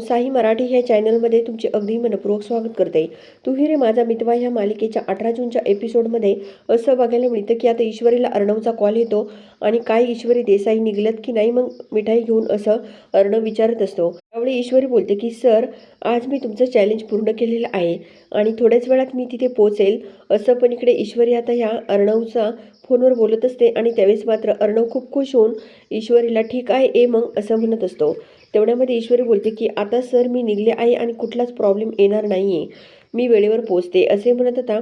साई मराठी ह्या चॅनलमध्ये तुमचे अगदी मनपूर्वक स्वागत करते. तू रे माझा मितवा ह्या मालिकेच्या अठरा जूनच्या एपिसोडमध्ये असं बघायला मिळतं की आता ईश्वरीला अर्णवचा कॉल येतो आणि काय ईश्वरी देसाई निघलत की नाही मग मिठाई घेऊन असं अर्णव विचारत असतो. त्यावेळी ईश्वरी बोलते की सर आज मी तुमचं चॅलेंज पूर्ण केलेलं आहे आणि थोड्याच वेळात मी तिथे पोचेल असं पण इकडे ईश्वरी आता ह्या अर्णवचा फोनवर बोलत असते आणि त्यावेळेस मात्र अर्णव खूप खुश होऊन ईश्वरीला ठीक आहे ए मग असं म्हणत असतो. तेवढ्यामध्ये ईश्वरी बोलते की आता सर मी निघले आहे आणि कुठलाच प्रॉब्लेम येणार नाही आहे मी वेळेवर पोचते असे म्हणत आता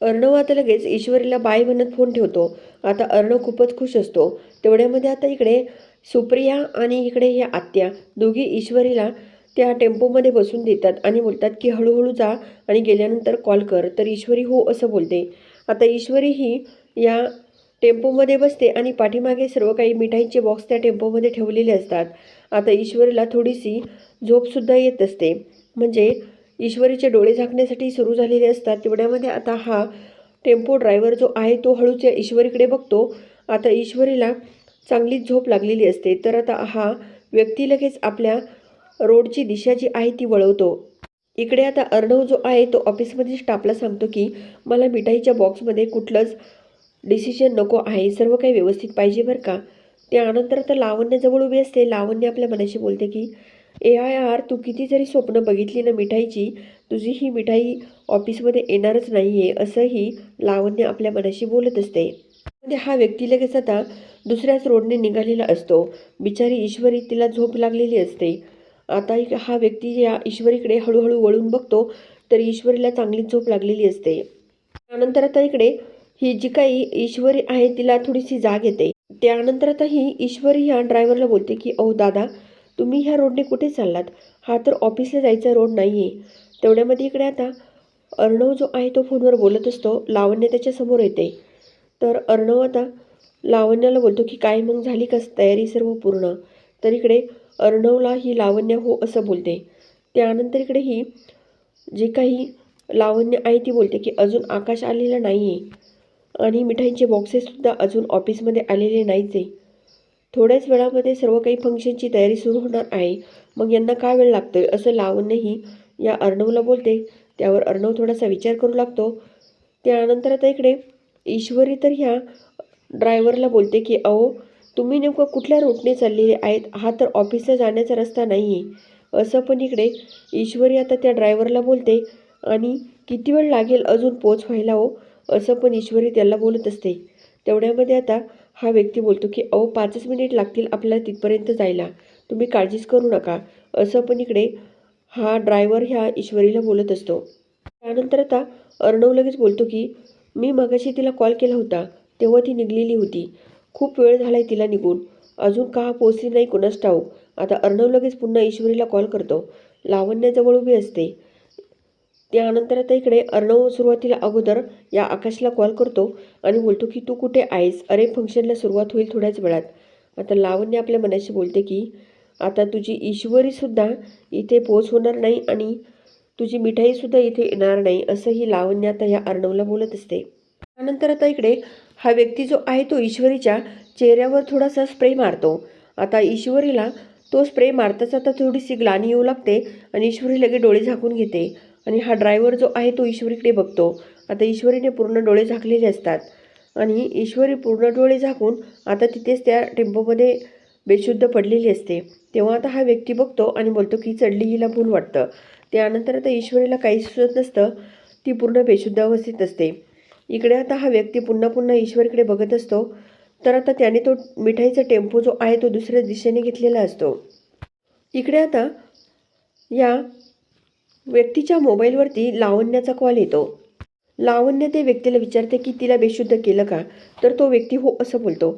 अर्णव आता लगेच ईश्वरीला बाय म्हणत फोन ठेवतो. आता अर्णव खूपच खुश असतो. तेवढ्यामध्ये आता इकडे सुप्रिया आणि इकडे ह्या आत्या दोघी ईश्वरीला त्या टेम्पोमध्ये बसून देतात आणि बोलतात की हळूहळू जा आणि गेल्यानंतर कॉल कर. तर ईश्वरी हो असं बोलते. आता ईश्वरी ही या टेम्पोमध्ये बसते आणि पाठीमागे सर्व काही मिठाईचे बॉक्स त्या टेम्पोमध्ये ठेवलेले असतात. आता ईश्वरीला थोडीशी झोपसुद्धा येत असते. म्हणजे ईश्वरीचे डोळे झाकण्यासाठी सुरू झालेले असतात. तेवढ्यामध्ये आता हा टेम्पो ड्रायव्हर जो आहे तो हळूच या ईश्वरीकडे बघतो. आता ईश्वरीला चांगलीच झोप लागलेली असते. तर आता हा व्यक्ती लगेच आपल्या रोडची दिशा जी आहे ती वळवतो. इकडे आता अर्णव जो आहे तो ऑफिसमध्ये स्टाफला सांगतो की मला मिठाईच्या बॉक्समध्ये कुठलंच डिसिजन नको आहे सर्व काही व्यवस्थित पाहिजे बरं का? त्यानंतर आता लावण्याजवळ उभी असते. लावण्य आपल्या मनाशी बोलते की ए आय आर तू किती जरी स्वप्न बघितली ना मिठाईची तुझी ही मिठाई ऑफिसमध्ये येणारच नाही आहे असंही लावण्य आपल्या मनाशी बोलत असते. म्हणजे हा व्यक्ती लगेच आता दुसऱ्याच रोडने निघालेला असतो. बिचारी ईश्वरी तिला झोप लागलेली असते. आता एक हा व्यक्ती या ईश्वरीकडे हळूहळू वळून बघतो तर ईश्वरीला चांगलीच झोप लागलेली असते. त्यानंतर आता इकडे ही जी काही ईश्वरी आहे तिला थोडीशी जाग येते. त्यानंतर आता ही ईश्वरी ह्या ड्रायव्हरला बोलते की अहो दादा तुम्ही ह्या रोडने कुठे चाललात? हा तर ऑफिसला जायचा रोड नाही आहे तेवढ्यामध्ये इकडे आता अर्णव जो आहे तो फोनवर बोलत असतो. लावण्य त्याच्यासमोर येते. तर अर्णव आता लावण्याला बोलतो की काय मग झाली का तयारी सर्व पूर्ण? तर इकडे अर्णवला ही लावण्य हो असं बोलते. त्यानंतर इकडे ही जे काही लावण्य आहे ती बोलते की अजून आकाश आलेला नाही आहे आणि मिठाईंचे बॉक्सेससुद्धा अजून ऑफिसमध्ये आलेले नाहीच आहे. थोड्याच वेळामध्ये सर्व काही फंक्शनची तयारी सुरू होणार आहे. मग यांना काय वेळ लागतो आहे असं लावण्यही या अर्णवला बोलते. त्यावर अर्णव थोडासा विचार करू लागतो. त्यानंतर आता इकडे ईश्वरी तर ह्या ड्रायव्हरला बोलते की अहो तुम्ही नेमकं कुठल्या रूटने चाललेले आहेत? हा तर ऑफिसला जाण्याचा रस्ता नाही आहे असं पण इकडे ईश्वरी आता त्या ड्रायव्हरला बोलते. आणि किती वेळ लागेल अजून पोच व्हायला हो? असं पण ईश्वरी त्याला बोलत असते. तेवढ्यामध्ये आता हा व्यक्ती बोलतो की अहो पाचच मिनिट लागतील आपल्याला तिथपर्यंत जायला. तुम्ही काळजीच करू नका. असं पण इकडे हा ड्रायव्हर ह्या ईश्वरीला बोलत असतो. त्यानंतर आता अर्णव लगेच बोलतो की मी मगाशी तिला कॉल केला होता. तेव्हा ती निघलेली होती. खूप वेळ झाला आहे तिला निघून. अजून का पोचली नाही कुणास ठाऊक. आता अर्णव लगेच पुन्हा ईश्वरीला कॉल करतो. लावण्याजवळ उभी असते. त्यानंतर आता इकडे अर्णव सुरुवातीला अगोदर या आकाशला कॉल करतो आणि बोलतो की तू कुठे आहेस? अरे फंक्शनला सुरुवात होईल थोड्याच वेळात. आता लावण्य आपल्या मनाशी बोलते की आता तुझी ईश्वरीसुद्धा इथे पोच होणार नाही आणि तुझी मिठाईसुद्धा इथे येणार नाही असंही लावण्य आता या अर्णवला बोलत असते. त्यानंतर आता इकडे हा व्यक्ती जो आहे तो ईश्वरीच्या चेहऱ्यावर थोडासा स्प्रे मारतो. आता ईश्वरीला तो स्प्रे मारताच आता थोडीशी ग्लानी येऊ लागते आणि ईश्वरी लगे डोळे झाकून घेते. आणि हा ड्रायव्हर जो आहे तो ईश्वरीकडे बघतो. आता ईश्वरीने पूर्ण डोळे झाकलेले असतात. आणि ईश्वरी पूर्ण डोळे झाकून आता तिथेच त्या टेम्पोमध्ये बेशुद्ध पडलेली असते. तेव्हा आता हा व्यक्ती बघतो आणि बोलतो की चढली हिला भूल वाटतं. त्यानंतर आता ईश्वरीला काही सुचत नसतं. ती पूर्ण बेशुद्ध अवस्थेत असते. इकडे आता हा व्यक्ती पुन्हा पुन्हा ईश्वरीकडे बघत असतो. तर आता त्याने तो मिठाईचा टेम्पो जो आहे तो दुसऱ्या दिशेने घेतलेला असतो. इकडे आता या व्यक्तीच्या मोबाईलवरती लावण्याचा कॉल येतो. लावण्य ते व्यक्तीला विचारते की तिला बेशुद्ध केलं का? तर तो व्यक्ती हो असं बोलतो.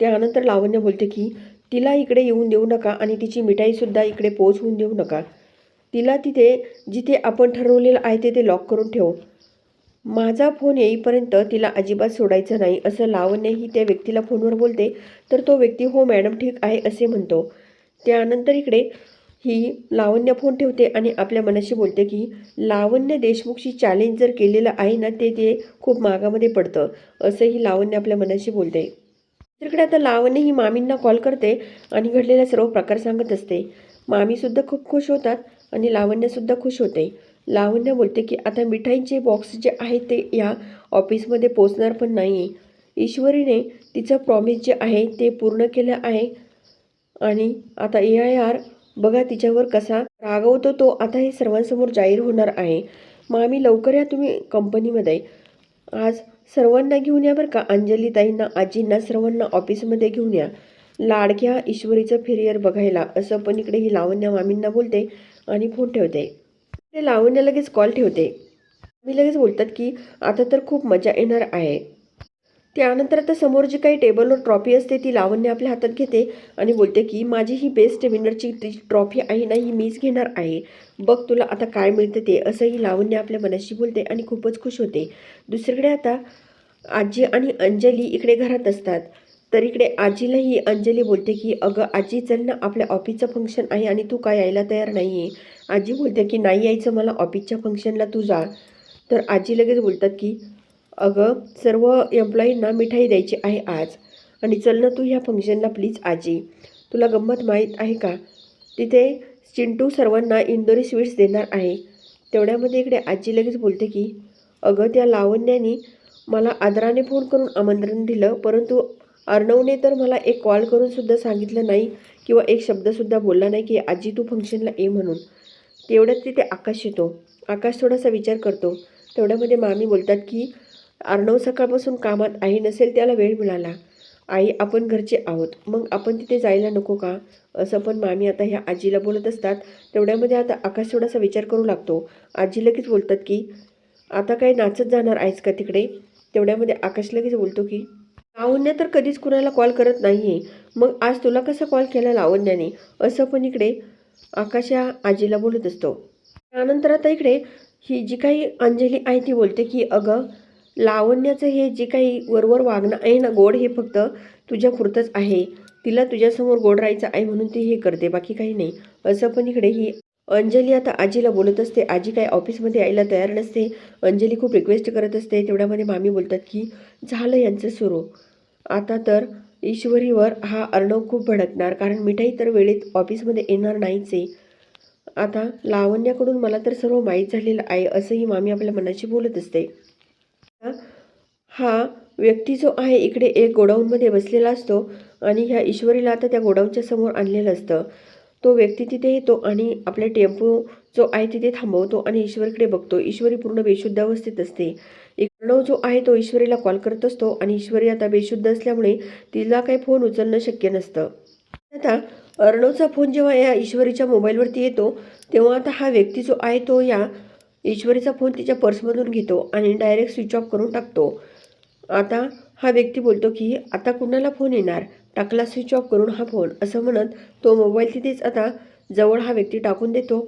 त्यानंतर लावण्य बोलते की तिला इकडे येऊन देऊ नका आणि तिची मिठाईसुद्धा इकडे पोचवून देऊ नका. तिला तिथे जिथे आपण ठरवलेलं आहे ते ते लॉक करून ठेव. माझा फोन येईपर्यंत तिला अजिबात सोडायचं नाही असं लावण्यही त्या व्यक्तीला फोनवर बोलते. तर तो व्यक्ती हो मॅडम ठीक आहे असे म्हणतो. त्यानंतर इकडे ही लावण्य फोन ठेवते आणि आपल्या मनाशी बोलते की लावण्य देशमुखशी चॅलेंज जर केलेलं आहे ना ते ते खूप मागामध्ये पडतं. असंही लावण्य आपल्या मनाशी बोलते. तिकडे आता लावण्य ही मामींना कॉल करते आणि घडलेला सर्व प्रकार सांगत असते. मामीसुद्धा खूप खुश होतात आणि लावण्यसुद्धा खुश होते. लावण्य बोलते की आता मिठाईचे बॉक्स जे आहेत ते या ऑफिसमध्ये पोचणार पण नाही आहे ईश्वरीने तिचं प्रॉमिस जे आहे ते पूर्ण केलं आहे. आणि आता ए आय आर बघा तिच्यावर कसा रागवतो तो आता हे सर्वांसमोर जाहीर होणार आहे. मामी लवकर या तुम्ही कंपनीमध्ये आज सर्वांना घेऊन या बरं का? अंजलीताईंना आजींना सर्वांना ऑफिसमध्ये घेऊन या. लाडक्या ईश्वरीचं फेरियर बघायला. असं पण इकडे ही लावण्या मामींना बोलते आणि फोन ठेवते. ते लावण्या लगेच कॉल ठेवते. मी लगेच बोलतात की आता तर खूप मजा येणार आहे. त्यानंतर आता समोर जी काही टेबलवर ट्रॉफी असते ती लावण्य आपल्या हातात घेते आणि बोलते की माझी ही बेस्ट विनरची ती ट्रॉफी आहे ना ही मीच घेणार आहे. बघ तुला आता काय मिळतं ते. असंही लावण्य आपल्या मनाशी बोलते आणि खूपच खुश होते. दुसरीकडे आता आजी आणि अंजली इकडे घरात असतात. तर इकडे आजीलाही अंजली बोलते की अगं आजी चल ना आपल्या ऑफिसचं फंक्शन आहे आणि तू काय यायला तयार नाही आहे आजी बोलते की नाही यायचं मला ऑफिसच्या फंक्शनला तू जा. तर आजी लगेच बोलतात की अगं सर्व एम्प्लॉईंना मिठाई द्यायची आहे आज. आणि चल ना तू ह्या फंक्शनला प्लीज आजी. तुला गंमत माहीत आहे का? तिथे चिंटू सर्वांना इंदोरी स्वीट्स देणार आहे. तेवढ्यामध्ये इकडे आजी लगेच बोलते की अगं त्या लावण्याने मला आदराने फोन करून आमंत्रण दिलं परंतु अर्णवने तर मला एक कॉल करूनसुद्धा सांगितलं नाही किंवा एक शब्दसुद्धा बोलला नाही की आजी तू फंक्शनला ये म्हणून. तेवढ्यात तिथे आकाश येतो. आकाश थोडासा विचार करतो. तेवढ्यामध्ये मामी बोलतात की अर्णव सकाळपासून कामात आई नसेल त्याला वेळ मिळाला. आई आपण घरचे आहोत. मग आपण तिथे जायला नको का? असं पण मामी आता ह्या आजीला बोलत असतात. तेवढ्यामध्ये आता आकाश थोडासा विचार करू लागतो. आजी लगेच बोलतात की आता काय नाचत जाणार आहेस का तिकडे? तेवढ्यामध्ये आकाश लगेच बोलतो की लावण्य तर कधीच कुणाला कॉल करत नाही आहे मग आज तुला कसा कॉल केला लावण्याने? असं पण इकडे आकाश या आजीला बोलत असतो. त्यानंतर आता इकडे ही जी काही अंजली आहे ती बोलते की अगं लावण्याचं हे जे काही वरवर वागणं आहे ना गोड हे फक्त तुझ्या पुरतंच आहे. तिला तुझ्यासमोर गोड राहायचं आहे म्हणून ती हे करते बाकी काही नाही. असं पण इकडे ही अंजली आता आजीला बोलत असते. आजी काय ऑफिसमध्ये यायला तयार नसते. अंजली खूप रिक्वेस्ट करत असते. तेवढ्यामध्ये मामी बोलतात की झालं यांचं सुरू. आता तर ईश्वरीवर हा अर्णव खूप भडकणार कारण मिठाई तर वेळेत ऑफिसमध्ये येणार नाहीच. आहे आता लावण्याकडून मला तर सर्व माहीत झालेलं आहे असंही मामी आपल्या मनाशी बोलत असते. हा व्यक्ती जो आहे इकडे एक गोडाऊनमध्ये बसलेला असतो आणि ह्या ईश्वरीला आता त्या गोडाऊनच्या समोर आणलेलं असतं. तो व्यक्ती तिथे येतो आणि आपला टेम्पो जो आहे तिथे थांबवतो आणि ईश्वरीकडे बघतो. ईश्वरी पूर्ण बेशुद्ध अवस्थेत असते. प्रणव जो आहे तो ईश्वरीला कॉल करत असतो आणि ईश्वरी आता बेशुद्ध असल्यामुळे तिला काही फोन उचलणं शक्य नसतं. आता अर्णवचा फोन जेव्हा या ईश्वरीच्या मोबाईलवरती येतो तेव्हा आता हा व्यक्ती जो आहे तो या ईश्वरीचा फोन तिच्या पर्समधून घेतो आणि डायरेक्ट स्विच ऑफ करून टाकतो. आता हा व्यक्ती बोलतो की आता कुणाला फोन येणार? टाकला स्विच ऑफ करून हा फोन. असं म्हणत तो मोबाईल तिथेच आता जवळ हा व्यक्ती टाकून देतो.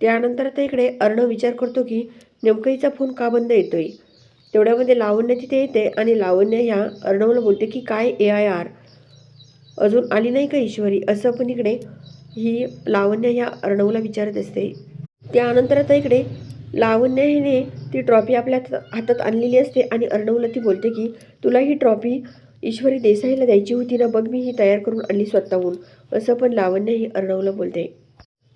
त्यानंतर आता इकडे अर्णव विचार करतो की नेमकं हिचा फोन का बंद येतोय? तेवढ्यामध्ये लावण्य तिथे येते आणि लावण्य ह्या अर्णवला बोलते की काय ए आय आर अजून आली नाही का ईश्वरी? असं पण इकडे ही लावण्य ह्या अर्णवला विचारत असते. त्यानंतर आता इकडे लावण्याने ती ट्रॉफी आपल्या हात- हातात आणलेली असते आणि अर्णवला ती बोलते की तुला ही ट्रॉफी ईश्वरी देसाईला द्यायची होती ना बघ मी ही तयार करून आणली स्वतःहून. असं पण लावण्य ही अर्णवला बोलते.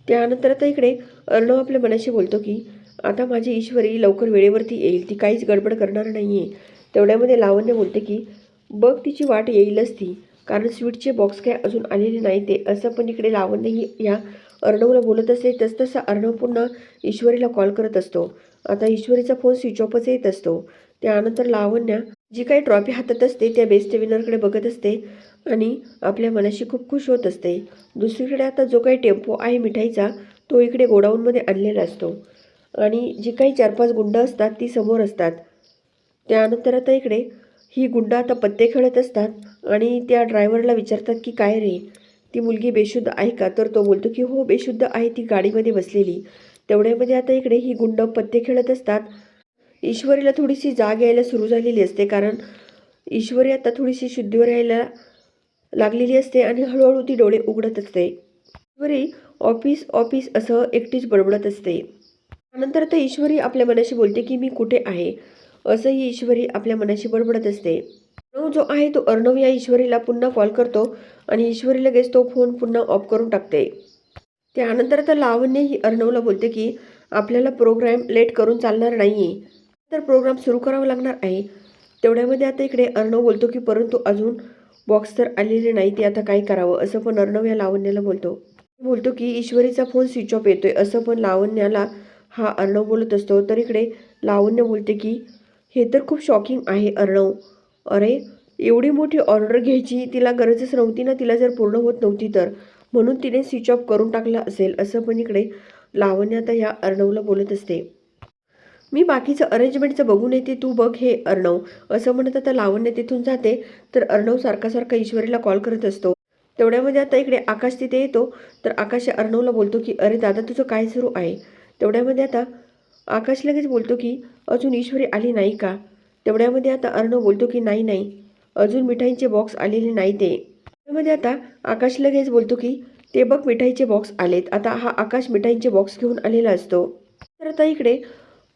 त्यानंतर आता इकडे अर्णव आपल्या मनाशी बोलतो की आता माझी ईश्वरी लवकर वेळेवरती येईल ती काहीच गडबड करणार नाही आहे तेवढ्यामध्ये लावण्य बोलते की बघ तिची वाट येईलच ती कारण स्वीटचे बॉक्स काय अजून आलेले नाही ते. असं पण इकडे लावण्य ही या अर्णवला बोलत असते तसतसा अर्णव पुन्हा ईश्वरीला कॉल करत असतो. आता ईश्वरीचा फोन स्विच ऑफच येत असतो. त्यानंतर लावण्या जी काही ट्रॉफी हातात असते त्या बेस्ट विनरकडे बघत असते आणि आपल्या मनाशी खूप खुश होत असते. दुसरीकडे आता जो काही टेम्पो आहे मिठाईचा तो इकडे गोडाऊनमध्ये आणलेला असतो. आणि जी काही चार पाच गुंड असतात ती समोर असतात. त्यानंतर आता इकडे ही गुंड आता पत्ते खेळत असतात आणि त्या ड्रायव्हरला विचारतात की काय रे ती मुलगी बेशुद्ध आहे का? तर तो बोलतो की हो बेशुद्ध आहे. ती गाडीमध्ये बसलेली. तेवढ्यामध्ये म्हणजे आता इकडे ही गुंड पत्ते खेळत असतात. ईश्वरीला थोडीशी जाग यायला सुरू झालेली असते कारण ईश्वरी आता थोडीशी शुद्धीवर यायला लागलेली असते आणि हळूहळू ती डोळे उघडत असते. ईश्वरी ऑफिस ऑफिस असं एकटीच बडबडत असते. त्यानंतर आता ईश्वरी आपल्या मनाशी बोलते की मी कुठे आहे? असंही ईश्वरी आपल्या मनाशी बडबडत असते. अर्णव जो आहे तो अर्णव या ईश्वरीला पुन्हा कॉल करतो आणि ईश्वरी लगेच तो फोन पुन्हा ऑफ करून टाकते. त्यानंतर तर लावण्य ही अर्णवला बोलते की आपल्याला प्रोग्राम लेट करून चालणार नाही आहे तर प्रोग्राम सुरू करावा लागणार आहे. तेवढ्यामध्ये आता इकडे अर्णव बोलतो की परंतु अजून बॉक्स तर आलेले नाही ते आता काय करावं? असं पण अर्णव या लावण्याला बोलतो. बोलतो की ईश्वरीचा फोन स्विच ऑफ येतोय. असं पण लावण्याला हा अर्णव बोलत असतो. तर इकडे लावण्य बोलते की हे तर खूप शॉकिंग आहे अर्णव. अरे एवढी मोठी ऑर्डर घ्यायची तिला गरजच नव्हती ना तिला जर पूर्ण होत नव्हती तर. म्हणून तिने स्विच ऑफ करून टाकला असेल असं पण इकडे लावण्य आता ह्या अर्णवला बोलत असते. मी बाकीचं अरेंजमेंटचं बघून येते तू बघ हे अर्णव. असं म्हणत आता लावण्य तिथून जाते तर अर्णव सारखा सारखा ईश्वरीला कॉल करत असतो. तेवढ्यामध्ये आता इकडे आकाश तिथे येतो तर आकाश अर्णवला बोलतो की अरे दादा तुझं काय सुरू आहे? तेवढ्यामध्ये आता आकाश लगेच बोलतो की अजून ईश्वरी आली नाही का? तेवढ्यामध्ये आता अर्णव बोलतो की नाही नाही. अजून मिठाईंचे बॉक्स आलेले नाही ते. त्यामध्ये आता आकाश लगेच बोलतो की ते बघ मिठाईचे बॉक्स आलेत. आता हा आकाश मिठाईचे बॉक्स घेऊन आलेला असतो. तर आता इकडे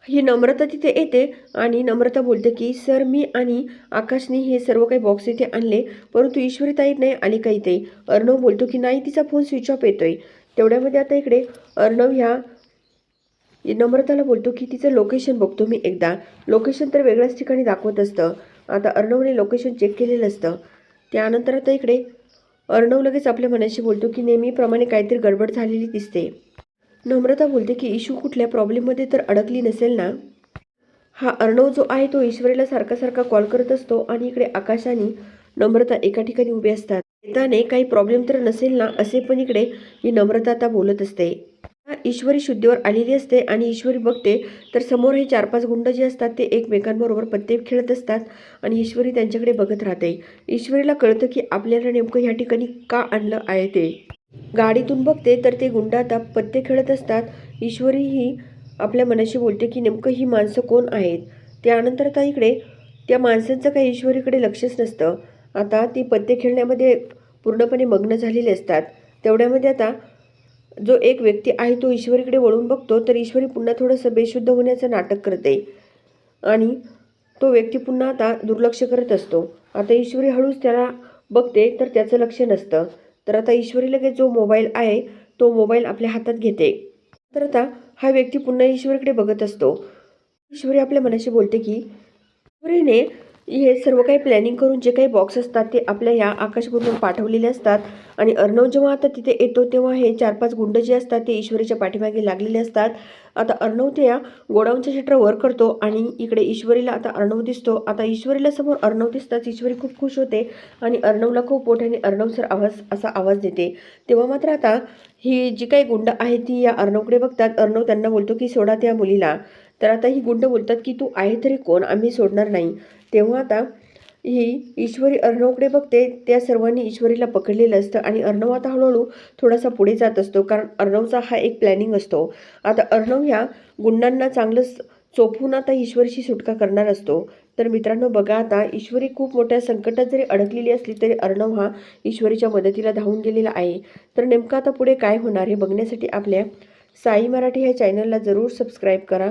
ही नम्रता तिथे येते आणि नम्रता बोलते की सर मी आणि आकाशने हे सर्व काही बॉक्स इथे आणले परंतु ईश्वरीताई नाही आली काही ते अर्णव बोलतो की नाही तिचा फोन स्विच ऑफ येतोय. तेवढ्यामध्ये आता इकडे अर्णव ह्या नम्रताला बोलतो की तिचं लोकेशन बघतो मी एकदा. लोकेशन तर वेगळ्याच ठिकाणी दाखवत असतं. आता अर्णवने लोकेशन चेक केलेलं असतं. त्यानंतर आता इकडे अर्णव लगेच आपल्या मनाशी बोलतो की नेहमीप्रमाणे काहीतरी गडबड झालेली दिसते. नम्रता बोलते की इशू कुठल्या? प्रॉब्लेममध्ये तर अडकली नसेल ना? हा अर्णव जो आहे तो ईश्वरीला सारखा सारखा कॉल करत असतो आणि इकडे आकाश आणि नम्रता एका ठिकाणी उभे असतात. येताने काही प्रॉब्लेम तर नसेल ना असे पण इकडे ही नम्रता आता बोलत असते. ईश्वरी शुद्धीवर आलेली असते आणि ईश्वरी बघते तर समोर हे चार पाच गुंड जे असतात ते एकमेकांबरोबर पत्ते खेळत असतात आणि ईश्वरी त्यांच्याकडे बघत राहते. ईश्वरीला कळतं की आपल्याला नेमकं ह्या ठिकाणी का आणलं आहे ते. गाडीतून बघते तर ते गुंड आता पत्ते खेळत असतात. ईश्वरी ही आपल्या मनाशी बोलते की नेमकं ही माणसं कोण आहेत? त्यानंतर आता इकडे त्या माणसांचं काही ईश्वरीकडे लक्षच नसतं. आता ती पत्ते खेळण्यामध्ये पूर्णपणे मग्न झालेले असतात. तेवढ्यामध्ये आता जो एक व्यक्ती आहे तो ईश्वरीकडे वळून बघतो तर ईश्वरी पुन्हा थोडंसं बेशुद्ध होण्याचं नाटक करते. आणि तो व्यक्ती पुन्हा आता दुर्लक्ष करत असतो. आता ईश्वरी हळूच त्याला बघते तर त्याचं लक्ष नसतं. तर आता ईश्वरी लगेच जो मोबाईल आहे तो मोबाईल आपल्या हातात घेते. तर आता हा व्यक्ती पुन्हा ईश्वरीकडे बघत असतो. ईश्वरी आपल्या मनाशी बोलते की ईश्वरीने हे सर्व काही प्लॅनिंग करून जे काही बॉक्स असतात ते आपल्या या आकाशपूर्ण पाठवलेले असतात. आणि अर्णव जेव्हा आता तिथे येतो तेव्हा हे चार पाच गुंड जे असतात ते ईश्वरीच्या पाठीमागे लागलेले असतात. आता अर्णव ते या गोडाऊनच्या शटर वर करतो आणि इकडे ईश्वरीला आता अर्णव दिसतो. आता ईश्वरीला समोर अर्णव दिसताच ईश्वरी खूप खुश होते आणि अर्णवला खूप मोठ्याने अर्णव सर आवाज असा आवाज देते. तेव्हा मात्र आता ही जी काही गुंड आहे ती या अर्णवकडे बघतात. अर्णव त्यांना बोलतो की सोडा त्या मुलीला. तर आता ही गुंड बोलतात की तू आहे तरी कोण? आम्ही सोडणार नाही. तेव्हा आता ही ईश्वरी अर्णवकडे बघते त्या सर्वांनी ईश्वरीला पकडलेलं असतं आणि अर्णव आता हळूहळू थोडासा पुढे जात असतो कारण अर्णवचा हा एक प्लॅनिंग असतो. आता अर्णव ह्या गुंडांना चांगलंच चोपून आता ईश्वरीची सुटका करणार असतो. तर मित्रांनो बघा आता ईश्वरी खूप मोठ्या संकटात जरी अडकलेली असली तरी अर्णव हा ईश्वरीच्या मदतीला धावून गेलेला आहे. तर नेमकं आता पुढे काय होणार हे बघण्यासाठी आपल्या साई मराठी ह्या चॅनलला जरूर सबस्क्राईब करा.